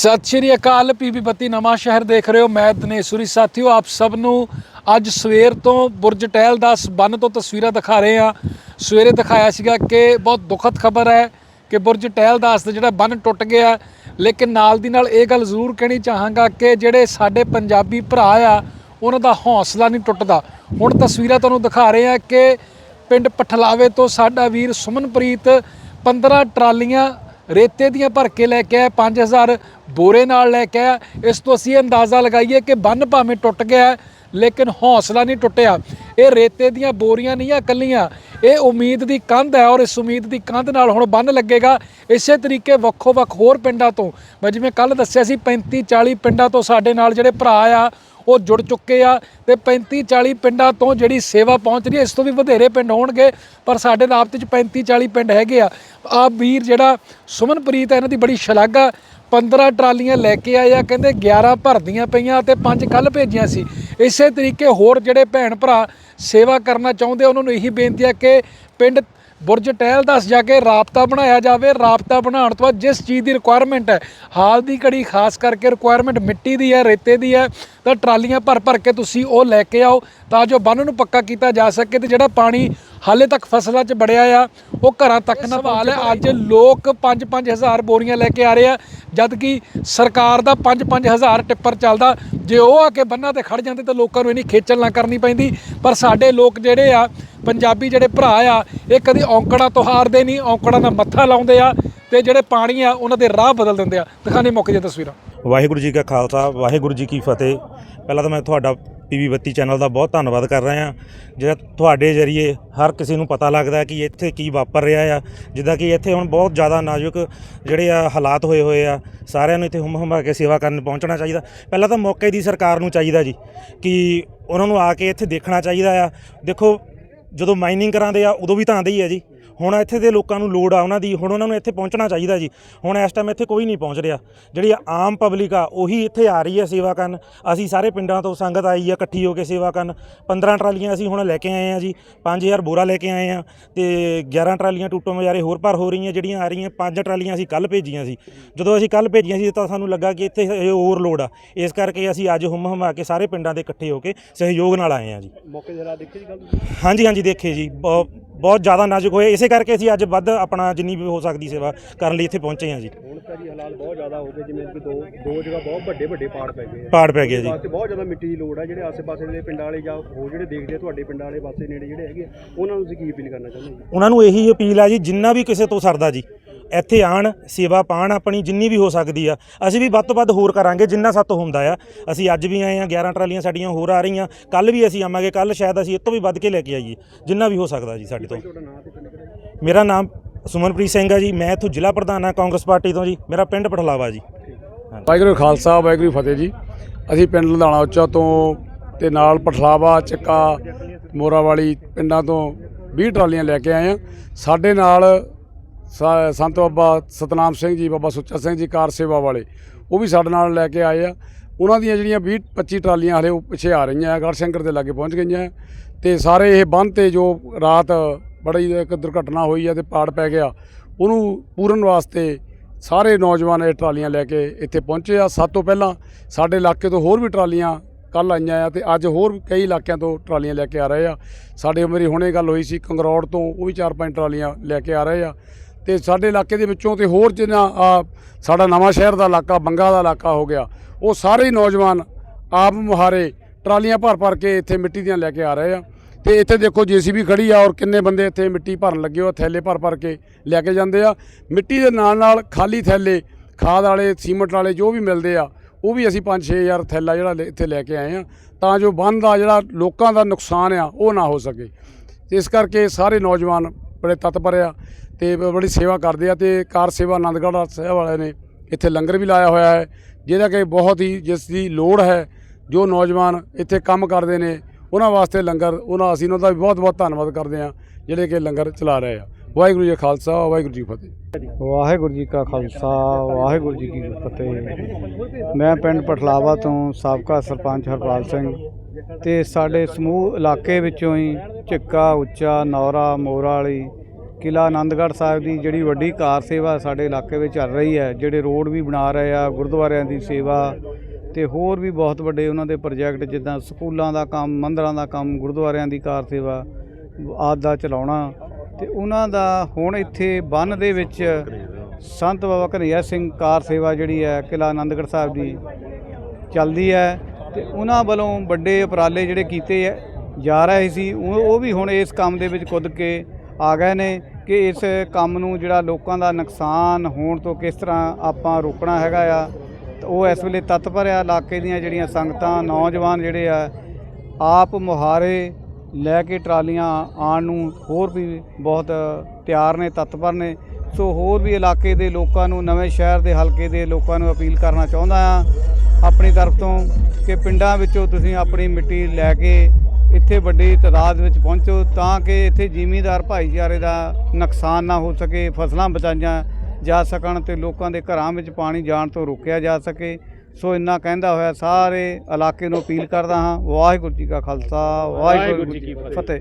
ਸਤਿ ਸ਼੍ਰੀ ਅਕਾਲ ਪੀਪੀ ਬੱਤੀ ਨਵਾਂ ਸ਼ਹਿਰ ਦੇਖ ਰਹੇ ਹੋ, ਮੈਂ ਦਨੇਸ਼ੂਰੀ ਸਾਥੀਓ, ਆਪ ਸਭ ਨੂੰ ਅੱਜ ਸਵੇਰ ਤੋਂ ਬੁਰਜ ਟਹਿਲ ਦਾ ਬੰਨ ਤੋਂ ਤਸਵੀਰਾਂ ਦਿਖਾ ਰਹੇ ਹਾਂ। ਸਵੇਰੇ ਦਿਖਾਇਆ ਸੀਗਾ ਕਿ ਬਹੁਤ ਦੁਖਦ ਖਬਰ ਹੈ ਕਿ ਬੁਰਜ ਟਹਿਲ ਦਾਸ ਦਾ ਜਿਹੜਾ ਬੰਨ ਟੁੱਟ ਗਿਆ। ਲੇਕਿਨ ਨਾਲ ਦੀ ਨਾਲ ਇਹ ਗੱਲ ਜ਼ਰੂਰ ਕਹਿਣੀ ਚਾਹਾਂਗਾ ਕਿ ਜਿਹੜੇ ਸਾਡੇ ਪੰਜਾਬੀ ਭਰਾ ਆ, ਉਹਨਾਂ ਦਾ ਹੌਸਲਾ ਨਹੀਂ ਟੁੱਟਦਾ। ਹੁਣ ਤਸਵੀਰਾਂ ਤੁਹਾਨੂੰ ਦਿਖਾ ਰਹੇ ਹਾਂ ਕਿ ਪਿੰਡ ਪਠਲਾਵੇ ਤੋਂ ਸਾਡਾ ਵੀਰ ਸੁਮਨਪ੍ਰੀਤ 15 ਟਰਾਲੀਆਂ ਰੇਤੇ ਦੀਆਂ ਭਰ ਕੇ ਲੈ ਕੇ ਆਇਆ। 5000 ਬੋਰੇ ਨਾਲ ਲੈ ਕੇ ਆਇਆ। ਇਸ ਤੋਂ ਅਸੀਂ ਇਹ ਅੰਦਾਜ਼ਾ ਲਗਾਈਏ ਕਿ ਬੰਨ ਭਾਵੇਂ ਟੁੱਟ ਗਿਆ ਲੇਕਿਨ ਹੌਸਲਾ ਨਹੀਂ ਟੁੱਟਿਆ। ਇਹ ਰੇਤੇ ਦੀਆਂ ਬੋਰੀਆਂ ਨਹੀਂ ਆ ਕੱਲੀਆਂ। ਇਹ ਉਮੀਦ ਦੀ ਕੰਧ ਹੈ ਔਰ ਇਸ ਉਮੀਦ ਦੀ ਕੰਧ ਨਾਲ ਹੁਣ ਬੰਨ ਲੱਗੇਗਾ। ਇਸੇ ਤਰੀਕੇ ਵੱਖੋ ਵੱਖ ਹੋਰ ਪਿੰਡਾਂ ਤੋਂ, ਮੈਂ ਜਿਵੇਂ ਕੱਲ ਦੱਸਿਆ ਸੀ 35 40 ਪਿੰਡਾਂ ਤੋਂ ਸਾਡੇ ਨਾਲ ਜਿਹੜੇ ਭਰਾ ਆ, ਉਹ ਜੁੜ ਚੁੱਕੇ ਆ ਤੇ 35 40 ਪਿੰਡਾਂ ਤੋਂ ਜਿਹੜੀ ਸੇਵਾ ਪਹੁੰਚ ਰਹੀ ਹੈ, ਇਸ ਤੋਂ ਵੀ ਵਧੇਰੇ ਪਿੰਡ ਹੋਣਗੇ, ਪਰ ਸਾਡੇ ਰਾਬਤੇ ਚ 35 40 ਪਿੰਡ ਹੈਗੇ ਆ। ਆ ਵੀਰ ਜਿਹੜਾ ਸੁਮਨਪ੍ਰੀਤ ਹੈ, ਇਹਨਾਂ ਦੀ ਬੜੀ ਸ਼ਲਾਘਾ 15 ਟਰਾਲੀਆਂ ਲੈ ਕੇ ਆਏ ਆ ਕਹਿੰਦੇ 11 ਭਰਦੀਆਂ ਪਈਆਂ ਤੇ 5 ਕੱਲ ਭੇਜੀਆਂ ਸੀ। ਇਸੇ ਤਰੀਕੇ ਹੋਰ ਜਿਹੜੇ ਭੈਣ ਭਰਾ ਸੇਵਾ ਕਰਨਾ ਚਾਹੁੰਦੇ ਉਹਨਾਂ ਨੂੰ ਇਹੀ ਬੇਨਤੀ ਆ ਕਿ ਪਿੰਡ ਬੁਰਜ ਟਹਿਲ ਦੱਸ ਜਾ ਕੇ ਰਾਬਤਾ ਬਣਾਇਆ ਜਾਵੇ। ਰਾਬਤਾ ਬਣਾਉਣ ਤੋਂ ਬਾਅਦ ਜਿਸ ਚੀਜ਼ ਦੀ ਰਿਕੁਆਇਰਮੈਂਟ ਹੈ, ਹਾਲ ਦੀ ਘੜੀ ਖਾਸ ਕਰਕੇ ਰਿਕੁਆਇਰਮੈਂਟ ਮਿੱਟੀ ਦੀ ਹੈ, ਰੇਤੇ ਦੀ ਹੈ, ਤਾਂ ਟਰਾਲੀਆਂ ਭਰ ਭਰ ਕੇ ਤੁਸੀਂ ਉਹ ਲੈ ਕੇ ਆਓ ਤਾਂ ਜੋ ਬੰਨ ਨੂੰ ਪੱਕਾ ਕੀਤਾ ਜਾ ਸਕੇ ਤੇ ਜਿਹੜਾ ਪਾਣੀ ਹਾਲੇ ਤੱਕ ਫਸਲਾਂ 'ਚ ਬੜਿਆ ਆ, ਉਹ ਘਰਾਂ ਤੱਕ ਨਾ ਸਵਾਲ ਅੱਜ ਲੋਕ 5-5000 ਬੋਰੀਆਂ ਲੈ ਕੇ ਆ ਰਹੇ ਆ, ਜਦ ਕਿ ਸਰਕਾਰ ਦਾ 5-5000 ਟਿੱਪਰ ਚੱਲਦਾ। ਜੇ ਉਹ ਆ ਕੇ ਬੰਨਾਂ ਤੇ ਖੜ ਜਾਂਦੇ ਤਾਂ ਲੋਕਾਂ ਨੂੰ ਇਨੀ ਖੇਚਲ ਨਾ ਕਰਨੀ ਪੈਂਦੀ। ਪਰ ਸਾਡੇ ਲੋਕ ਜਿਹੜੇ ਆ ਪੰਜਾਬੀ ਜਿਹੜੇ ਭਰਾ ਆ, ਇਹ ਕਦੀ ਔਂਕੜਾ ਤੋਂ ਹਾਰਦੇ ਨਹੀਂ, ਔਂਕੜਾ ਦਾ ਮੱਥਾ ਲਾਉਂਦੇ ਆ ਤੇ ਜਿਹੜੇ ਪਾਣੀ ਆ, ਉਹਨਾਂ ਦੇ ਰਾਹ ਬਦਲ ਦਿੰਦੇ ਆ। ਦਿਖਾਣੇ ਮੁੱਕ ਜੇ ਤਸਵੀਰਾਂ। ਵਾਹਿਗੁਰੂ ਜੀ ਕਾ ਖਾਲਸਾ, ਵਾਹਿਗੁਰੂ ਜੀ ਕੀ ਫਤਿਹ। ਪਹਿਲਾਂ ਤਾਂ ਮੈਂ ਤੁਹਾਡਾ ਪੀਵੀ ਬੱਤੀ ਚੈਨਲ ਦਾ ਬਹੁਤ ਧੰਨਵਾਦ ਕਰ ਰਿਹਾ ਜਿਹੜਾ ਤੁਹਾਡੇ ਜ਼ਰੀਏ ਹਰ ਕਿਸੇ ਨੂੰ ਪਤਾ ਲੱਗਦਾ ਕਿ ਇੱਥੇ ਕੀ ਵਾਪਰ ਰਿਹਾ ਆ, ਜਿੱਦਾਂ ਕਿ ਇੱਥੇ ਹੁਣ ਬਹੁਤ ਜ਼ਿਆਦਾ ਨਾਜ਼ੁਕ ਜਿਹੜੇ ਆ ਹਾਲਾਤ ਹੋਏ ਹੋਏ ਆ, ਸਾਰਿਆਂ ਨੂੰ ਇੱਥੇ ਹੁੰਮ ਹੁੰਮਾ ਕੇ ਸੇਵਾ ਕਰਨ ਪਹੁੰਚਣਾ ਚਾਹੀਦਾ। ਪਹਿਲਾਂ ਤਾਂ ਮੌਕੇ ਦੀ ਸਰਕਾਰ ਨੂੰ ਚਾਹੀਦਾ ਜੀ, ਕਿ ਉਹਨਾਂ ਨੂੰ ਆ ਕੇ ਇੱਥੇ ਦੇਖਣਾ ਚਾਹੀਦਾ ਆ। ਦੇਖੋ ਜਦੋਂ ਮਾਈਨਿੰਗ ਕਰਾਂਦੇ ਆ ਉਦੋਂ ਵੀ ਤਾਂ ਆਉਂਦੇ ਹੀ ਆ ਜੀ। ਹੁਣ ਇੱਥੇ ਦੇ ਲੋਕਾਂ ਨੂੰ ਲੋੜ ਆ ਉਹਨਾਂ ਦੀ ਹੁਣ ਉਹਨਾਂ ਨੂੰ ਇੱਥੇ ਪਹੁੰਚਣਾ ਚਾਹੀਦਾ ਜੀ। ਹੁਣ ਇਸ ਟਾਈਮ ਇੱਥੇ ਕੋਈ ਨਹੀਂ ਪਹੁੰਚ ਰਿਹਾ। ਜਿਹੜੀ ਆਮ ਪਬਲਿਕ ਆ ਉਹੀ ਇੱਥੇ ਆ ਰਹੀ ਹੈ ਸੇਵਾ ਕਰਨ। ਅਸੀਂ ਸਾਰੇ ਪਿੰਡਾਂ ਤੋਂ ਸੰਗਤ ਆਈ ਆ ਇਕੱਠੀ ਹੋ ਕੇ ਸੇਵਾ ਕਰਨ। 15 ਟਰਾਲੀਆਂ ਅਸੀਂ ਹੁਣ ਲੈ ਕੇ ਆਏ ਆ ਜੀ 5000 ਬੋਰਾ ਲੈ ਕੇ ਆਏ ਆ ਤੇ 11 ਟਰਾਲੀਆਂ ਟੂਟੋ ਮਜਾਰੇ ਹੋਰ ਭਰ ਹੋ ਰਹੀਆਂ ਜਿਹੜੀਆਂ ਆ ਰਹੀਆਂ ਪੰਜ ਟਰਾਲੀਆਂ ਅਸੀਂ ਕੱਲ ਭੇਜੀਆਂ ਸੀ। ਜਦੋਂ ਅਸੀਂ ਕੱਲ ਭੇਜੀਆਂ ਸੀ ਤਾਂ ਸਾਨੂੰ ਲੱਗਾ ਕਿ ਇੱਥੇ ਇਹ ਓਵਰਲੋਡ ਆ। ਇਸ ਕਰਕੇ ਅਸੀਂ ਅੱਜ ਹੁੰਮ ਹਮਾ ਕੇ ਸਾਰੇ ਪਿੰਡਾਂ ਦੇ ਇਕੱਠੇ ਹੋ ਕੇ ਸਹਿਯੋਗ ਨਾਲ ਆਏ ਆ ਜੀ। ਮੌਕੇ ਜਰਾ ਦੇਖੇ ਜੀ ਗੱਲ? ਹਾਂਜੀ ਹਾਂਜੀ ਦੇਖੇ ਜੀ। ਬਹੁਤ ਜ਼ਿਆਦਾ ਨਾਜ਼ੁਕ ਹੋਏ। ਇਸੇ ਕਰਕੇ ਅਸੀਂ ਅੱਜ ਵੱਧ ਆਪਣਾ ਜਿੰਨੀ ਵੀ ਹੋ ਸਕਦੀ ਸੇਵਾ ਕਰਨ ਲਈ ਇੱਥੇ ਪਹੁੰਚੇ ਹਾਂ ਜੀ। ਹੁਣ ਤਾਂ ਜੀ ਹਾਲਾਤ ਬਹੁਤ ਜ਼ਿਆਦਾ ਹੋ ਗਏ ਜਿਵੇਂ ਕਿ ਦੋ ਦੋ ਜਗ੍ਹਾ ਬਹੁਤ ਵੱਡੇ ਵੱਡੇ ਪਾੜ ਪੈ ਗਏ ਆ। ਪਾੜ ਪੈ ਗਿਆ ਜੀ। ਵਾਸਤੇ ਬਹੁਤ ਜ਼ਿਆਦਾ ਮਿੱਟੀ ਦੀ ਲੋੜ ਹੈ ਜਿਹੜੇ ਆਸ-ਪਾਸੇ ਦੇ ਪਿੰਡਾਂ ਵਾਲੇ ਜਾਂ ਹੋਰ ਜਿਹੜੇ ਦੇਖਦੇ ਆ ਤੁਹਾਡੇ ਪਿੰਡਾਂ ਵਾਲੇ ਪਾਸੇ ਨੇੜੇ ਜਿਹੜੇ ਹੈਗੇ ਆ, ਉਹਨਾਂ ਨੂੰ ਤੁਸੀਂ ਕੀ ਅਪੀਲ ਕਰਨਾ ਚਾਹੁੰਦੇ ਜੀ? ਉਹਨਾਂ ਨੂੰ ਇਹੀ ਅਪੀਲ ਆ ਜੀ ਜਿੰਨਾ ਵੀ ਕਿਸੇ ਤੋਂ ਸਰਦਾ ਜੀ। ਇੱਥੇ ਆਣ, ਸੇਵਾ ਪਾਣ ਆਪਣੀ ਜਿੰਨੀ ਵੀ ਹੋ ਸਕਦੀ ਆ। ਅਸੀਂ ਵੀ ਵੱਧ ਤੋਂ ਵੱਧ ਹੋਰ ਕਰਾਂਗੇ, ਜਿੰਨਾ ਸਾਤੋਂ ਹੁੰਦਾ ਆ। ਅਸੀਂ ਅੱਜ ਵੀ ਆਏ ਆ 11 ਟਰਾਲੀਆਂ ਸਾਡੀਆਂ ਹੋਰ ਆ ਰਹੀਆਂ। ਕੱਲ ਵੀ ਅਸੀਂ ਆਵਾਂਗੇ ਕੱਲ ਸ਼ਾਇਦ ਅਸੀਂ ਇਹ ਤੋਂ ਵੀ ਵੱਧ ਕੇ ਲੈ ਕੇ ਆਈਏ। ਜਿੰਨਾ ਵੀ ਹੋ ਸਕਦਾ ਜੀ ਸਾਡੇ ਤੋਂ। ਮੇਰਾ ਨਾਮ ਸੁਮਨਪ੍ਰੀਤ ਸਿੰਘ ਆ ਜੀ। ਮੈਂ ਇੱਥੋਂ ਜ਼ਿਲ੍ਹਾ ਪ੍ਰਧਾਨ ਆ ਕਾਂਗਰਸ ਪਾਰਟੀ ਤੋਂ ਜੀ। ਮੇਰਾ ਪਿੰਡ ਪਠਲਾਵਾ ਜੀ। ਵਾਹਿਗੁਰੂ ਖਾਲਸਾ, ਵਾਹਿਗੁਰੂ ਫਤਿਹ ਜੀ। ਅਸੀਂ ਪਿੰਡ ਲੁਧਿਆਣਾ ਉੱਚਾ ਤੋਂ ਤੇ ਨਾਲ ਪਠਲਾਵਾ, ਚੱਕਾ, ਮੋਰਾਵਾਲੀ ਪਿੰਡਾਂ ਤੋਂ 20 ਟਰਾਲੀਆਂ ਲੈ ਕੇ ਆਏ ਆ। ਸਾਡੇ ਨਾਲ ਸੰਤ ਬਾਬਾ ਸਤਨਾਮ ਸਿੰਘ ਜੀ, ਬਾਬਾ ਸੁੱਚਾ ਸਿੰਘ ਜੀ, ਕਾਰ ਸੇਵਾ ਵਾਲੇ, ਉਹ ਵੀ ਸਾਡੇ ਨਾਲ ਲੈ ਕੇ ਆਏ ਆ। ਉਹਨਾਂ ਦੀਆਂ ਜਿਹੜੀਆਂ 20 25 ਟਰਾਲੀਆਂ ਹਲੇ ਉਹ ਪਿੱਛੇ ਆ ਰਹੀਆਂ ਗੜਸ਼ੰਕਰ ਦੇ ਲਾਗੇ ਪਹੁੰਚ ਗਈਆਂ। ਤੇ ਸਾਰੇ ਇਹ ਬੰਦ ਤੇ ਜੋ ਰਾਤ ਬੜੀ ਇੱਕ ਦੁਰਘਟਨਾ ਹੋਈ ਆ ਤੇ ਪਾੜ ਪੈ ਗਿਆ, ਉਹਨੂੰ ਪੂਰਨ ਵਾਸਤੇ ਸਾਰੇ ਨੌਜਵਾਨ ਇਹ ਟਰਾਲੀਆਂ ਲੈ ਕੇ ਇੱਥੇ ਪਹੁੰਚੇ ਆ। ਸਭ ਤੋਂ ਪਹਿਲਾਂ ਸਾਡੇ ਇਲਾਕੇ ਤੋਂ ਹੋਰ ਵੀ ਟਰਾਲੀਆਂ ਕੱਲ ਆਈਆਂ ਆ ਤੇ ਅੱਜ ਹੋਰ ਕਈ ਇਲਾਕਿਆਂ ਤੋਂ ਟਰਾਲੀਆਂ ਲੈ ਕੇ ਆ ਰਹੇ ਆ। ਸਾਡੇ ਮੇਰੀ ਹੁਣੇ ਗੱਲ ਹੋਈ ਸੀ, ਕੰਗਰੌੜ ਤੋਂ ਉਹ ਵੀ ਚਾਰ ਪੰਜ ਟਰਾਲੀਆਂ ਲੈ ਕੇ ਆ ਰਹੇ ਆ। ਤੇ ਸਾਡੇ ਇਲਾਕੇ ਦੇ ਵਿੱਚੋਂ ਤੇ ਹੋਰ ਜਿੰਨਾ, ਆ, ਸਾਡਾ ਨਵਾਂ ਸ਼ਹਿਰ ਦਾ ਇਲਾਕਾ, ਬੰਗਾ ਦਾ ਇਲਾਕਾ ਹੋ ਗਿਆ, ਉਹ ਸਾਰੇ ਨੌਜਵਾਨ ਆਪ ਮੁਹਾਰੇ ਟਰਾਲੀਆਂ ਭਰ ਭਰ ਕੇ ਇੱਥੇ ਮਿੱਟੀ ਦੀਆਂ ਲੈ ਕੇ ਆ ਰਹੇ ਆ। ਤੇ ਇੱਥੇ ਦੇਖੋ ਜੀਸੀਬੀ ਖੜੀ ਆ ਔਰ ਕਿੰਨੇ ਬੰਦੇ ਇੱਥੇ ਮਿੱਟੀ ਭਰਨ ਲੱਗੇ ਹੋ ਥੈਲੇ ਭਰ ਭਰ ਕੇ ਲੈ ਕੇ ਜਾਂਦੇ ਆ। ਮਿੱਟੀ ਦੇ ਨਾਲ ਨਾਲ ਖਾਲੀ ਥੈਲੇ, ਖਾਦ ਵਾਲੇ, ਸੀਮੈਂਟ ਵਾਲੇ ਜੋ ਵੀ ਮਿਲਦੇ ਆ, ਉਹ ਵੀ ਅਸੀਂ 5-6000 ਥੈਲਾ ਜਿਹੜਾ ਲੈ- ਇੱਥੇ ਲੈ ਕੇ ਆਏ ਆ। ਤਾਂ ਜੋ ਬੰਦ ਦਾ ਜਿਹੜਾ ਲੋਕਾਂ ਦਾ ਨੁਕਸਾਨ ਆ, ਉਹ ਨਾ ਹੋ ਸਕੇ। ਇਸ ਕਰਕੇ ਸਾਰੇ ਨੌਜਵਾਨ ਬੜੇ ਤਤਪਰ ਆ। ਤੇ ਬੜੀ ਸੇਵਾ ਕਰਦੇ ਆ ਤੇ ਕਾਰ ਸੇਵਾ ਆਨੰਦਗੜ੍ਹ ਸਾਹਿਬ ਵਾਲਿਆਂ ਨੇ ਇੱਥੇ ਲੰਗਰ ਵੀ ਲਾਇਆ ਹੋਇਆ ਹੈ, ਜਿਹਦਾ ਕਿ ਬਹੁਤ ਹੀ ਜਿਸ ਦੀ ਲੋੜ ਹੈ, ਜੋ ਨੌਜਵਾਨ ਇੱਥੇ ਕੰਮ ਕਰਦੇ ਨੇ, ਉਹਨਾਂ ਵਾਸਤੇ ਲੰਗਰ, ਉਹਨਾਂ ਅਸੀਂ ਉਹਨਾਂ ਦਾ ਵੀ ਬਹੁਤ ਬਹੁਤ ਧੰਨਵਾਦ ਕਰਦੇ ਆ ਜਿਹੜੇ ਕਿ ਲੰਗਰ ਚਲਾ ਰਹੇ ਆ। ਵਾਹਿਗੁਰੂ ਜੀ ਖਾਲਸਾ, ਵਾਹਿਗੁਰੂ ਜੀ ਫਤਿਹ। ਵਾਹਿਗੁਰੂ ਜੀ ਕਾ ਖਾਲਸਾ, ਵਾਹਿਗੁਰੂ ਜੀ ਕੀ ਫਤਿਹ। ਮੈਂ ਪਿੰਡ ਪਠਲਾਵਾ ਤੋਂ ਸਾਬਕਾ ਸਰਪੰਚ ਹਰਪਾਲ ਸਿੰਘ ਤੇ ਸਾਡੇ ਸਮੂਹ ਇਲਾਕੇ ਵਿੱਚੋਂ ਹੀ ਝਿੱਕਾ, ਉੱਚਾ, ਨੌਰਾ ਮੋਰਾ ਵਾਲੀ ਕਿਲਾ ਆਨੰਦਗੜ੍ਹ ਸਾਹਿਬ ਦੀ ਜਿਹੜੀ ਵੱਡੀ ਕਾਰ ਸੇਵਾ ਸਾਡੇ ਇਲਾਕੇ ਵਿੱਚ ਚੱਲ ਰਹੀ ਹੈ, ਜਿਹੜੇ ਰੋਡ ਵੀ ਬਣਾ ਰਹੇ ਆ, ਗੁਰਦੁਆਰਿਆਂ ਦੀ ਸੇਵਾ ਤੇ ਹੋਰ ਵੀ ਬਹੁਤ ਵੱਡੇ ਉਹਨਾਂ ਦੇ ਪ੍ਰੋਜੈਕਟ, ਜਿੱਦਾਂ ਸਕੂਲਾਂ ਦਾ ਕੰਮ, ਮੰਦਰਾਂ ਦਾ ਕੰਮ, ਗੁਰਦੁਆਰਿਆਂ ਦੀ ਕਾਰ ਸੇਵਾ, ਆਦਿ ਦਾ ਚਲਾਉਣਾ ਤੇ ਉਹਨਾਂ ਦਾ ਹੁਣ ਇੱਥੇ ਬੰਨ ਦੇ ਵਿੱਚ ਸੰਤ ਬਾਬਾ ਕਨ੍ਹਈਆ ਸਿੰਘ ਕਾਰ ਸੇਵਾ ਜਿਹੜੀ ਹੈ ਕਿਲਾ ਆਨੰਦਗੜ੍ਹ ਸਾਹਿਬ ਦੀ ਚੱਲਦੀ ਹੈ ਤੇ ਉਹਨਾਂ ਵੱਲੋਂ ਵੱਡੇ ਉਪਰਾਲੇ ਜਿਹੜੇ ਕੀਤੇ ਜਾ ਰਹੇ ਸੀ ਉਹ ਉਹ ਵੀ ਹੁਣ ਇਸ ਕੰਮ ਦੇ ਵਿੱਚ ਕੁੱਦ ਕੇ ਆ ਗਏ ਨੇ ਕਿ ਇਸ ਕੰਮ ਨੂੰ ਜਿਹੜਾ ਲੋਕਾਂ ਦਾ ਨੁਕਸਾਨ ਹੋਣ ਤੋਂ ਕਿਸ ਤਰ੍ਹਾਂ ਆਪਾਂ ਰੋਕਣਾ ਹੈਗਾ ਆ, ਤੇ ਉਹ ਇਸ ਵੇਲੇ ਤਤਪਰ ਆ ਇਲਾਕੇ ਦੀਆਂ ਜਿਹੜੀਆਂ ਸੰਗਤਾਂ, ਨੌਜਵਾਨ ਜਿਹੜੇ ਆ, ਆਪ ਮੁਹਾਰੇ ਲੈ ਕੇ ਟਰਾਲੀਆਂ ਆਉਣ ਨੂੰ ਹੋਰ ਵੀ ਬਹੁਤ ਤਿਆਰ ਨੇ ਤਤਪਰ ਨੇ। ਸੋ ਹੋਰ ਵੀ ਇਲਾਕੇ ਦੇ ਲੋਕਾਂ ਨੂੰ, ਨਵੇਂ ਸ਼ਹਿਰ ਦੇ ਹਲਕੇ ਦੇ ਲੋਕਾਂ ਨੂੰ ਅਪੀਲ ਕਰਨਾ ਚਾਹੁੰਦਾ ਆ, ਆਪਣੀ ਤਰਫ ਤੋਂ ਕਿ ਪਿੰਡਾਂ ਵਿੱਚੋਂ ਤੁਸੀਂ ਆਪਣੀ ਮਿੱਟੀ ਲੈ ਕੇ ਇੱਥੇ ਵੱਡੀ ਤਾਦਾਦ ਵਿੱਚ ਪਹੁੰਚੋ ਤਾਂ ਕਿ ਇੱਥੇ ਜ਼ਿਮੀਂਦਾਰ ਭਾਈਚਾਰੇ ਦਾ ਨੁਕਸਾਨ ਨਾ ਹੋ ਸਕੇ, ਫਸਲਾਂ ਬਚਾਈਆਂ ਜਾ ਸਕਣ ਤੇ ਲੋਕਾਂ ਦੇ ਘਰਾਂ ਵਿੱਚ ਪਾਣੀ ਜਾਣ ਤੋਂ ਰੋਕਿਆ ਜਾ ਸਕੇ। ਸੋ ਇੰਨਾ ਕਹਿੰਦਾ ਹੋਇਆ, ਸਾਰੇ ਇਲਾਕੇ ਨੂੰ ਅਪੀਲ ਕਰਦਾ ਹਾਂ। ਵਾਹਿਗੁਰੂ ਜੀ ਕਾ ਖਾਲਸਾ, ਵਾਹਿਗੁਰੂ ਜੀ ਕੀ ਫਤਿਹ।